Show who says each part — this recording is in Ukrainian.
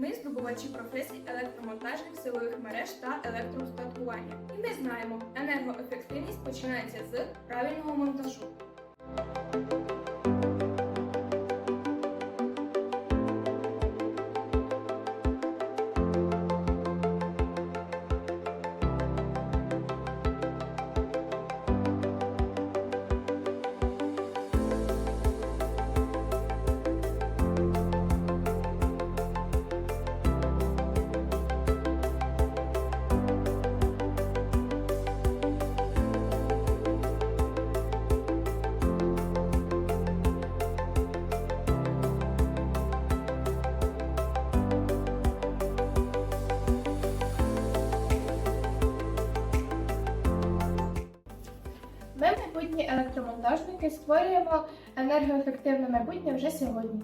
Speaker 1: Ми здобувачі професій електромонтажних силових мереж та електроустаткування. І ми знаємо, енергоефективність починається з правильного монтажу.
Speaker 2: Ми, майбутні електромонтажники, створюємо енергоефективне майбутнє вже сьогодні.